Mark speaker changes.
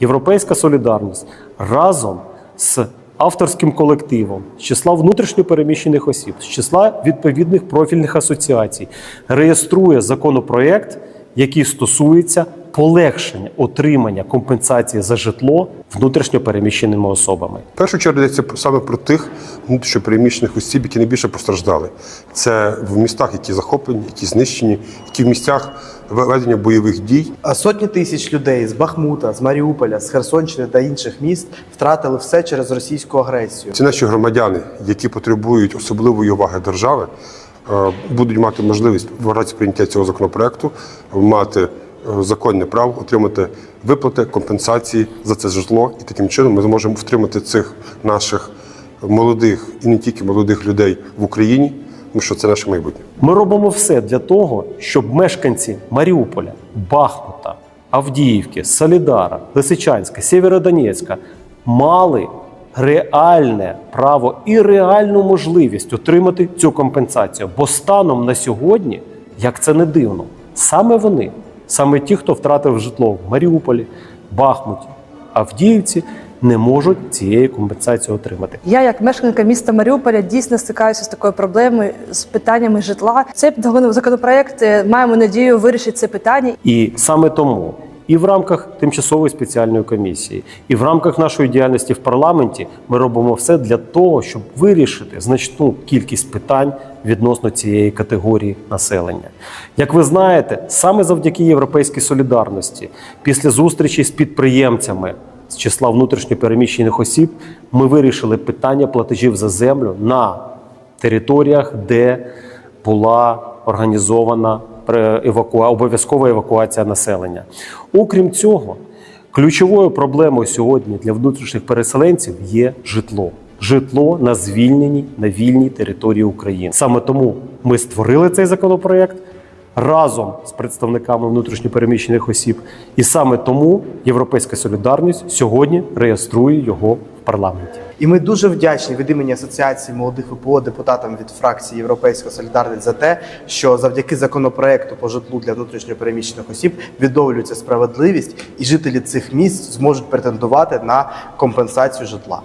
Speaker 1: Європейська солідарність разом з авторським колективом, з числа внутрішньопереміщених осіб, з числа відповідних профільних асоціацій реєструє законопроект, який стосується полегшення отримання компенсації за житло внутрішньопереміщеними особами.
Speaker 2: В першу чергу йдеться саме про тих внутрішньопереміщених осіб, які найбільше постраждали. Це в містах, які захоплені, які знищені, які в місцях ведення бойових дій.
Speaker 3: А сотні тисяч людей з Бахмута, з Маріуполя, з Херсонщини та інших міст втратили все через російську агресію.
Speaker 2: Ці наші громадяни, які потребують особливої уваги держави, будуть мати можливість в разі прийняття цього законопроекту мати е, законне право отримати виплати, компенсації за це житло, і таким чином ми зможемо втримати цих наших молодих і не тільки молодих людей в Україні, тому що це наше майбутнє.
Speaker 1: Ми робимо все для того, щоб мешканці Маріуполя, Бахмута, Авдіївки, Солідара, Лисичанська, Сєвєродонецька мали реальне право і реальну можливість отримати цю компенсацію. Бо станом на сьогодні, як це не дивно, саме вони, саме ті, хто втратив житло в Маріуполі, Бахмуті, Авдіївці, не можуть цієї компенсації отримати.
Speaker 4: Я, як мешканка міста Маріуполя, дійсно стикаюся з такою проблемою з питаннями житла. Цей законопроект е, маємо надію вирішить це питання.
Speaker 1: І саме тому і в рамках тимчасової спеціальної комісії, і в рамках нашої діяльності в парламенті ми робимо все для того, щоб вирішити значну кількість питань відносно цієї категорії населення. Як ви знаєте, саме завдяки європейській солідарності, після зустрічі з підприємцями з числа внутрішньопереміщених осіб, ми вирішили питання платежів за землю на територіях, де була організована евакуа... обов'язкова евакуація населення. Окрім цього, ключовою проблемою сьогодні для внутрішніх переселенців є житло. Житло на звільненій на вільній території України. Саме тому ми створили цей законопроект разом з представниками внутрішньопереміщених осіб, і саме тому Європейська солідарність сьогодні реєструє його парламенті.
Speaker 3: І ми дуже вдячні від імені Асоціації молодих ВПО депутатам від фракції Європейська Солідарність за те, що завдяки законопроекту по житлу для внутрішньопереміщених осіб відновлюється справедливість, і жителі цих міст зможуть претендувати на компенсацію житла.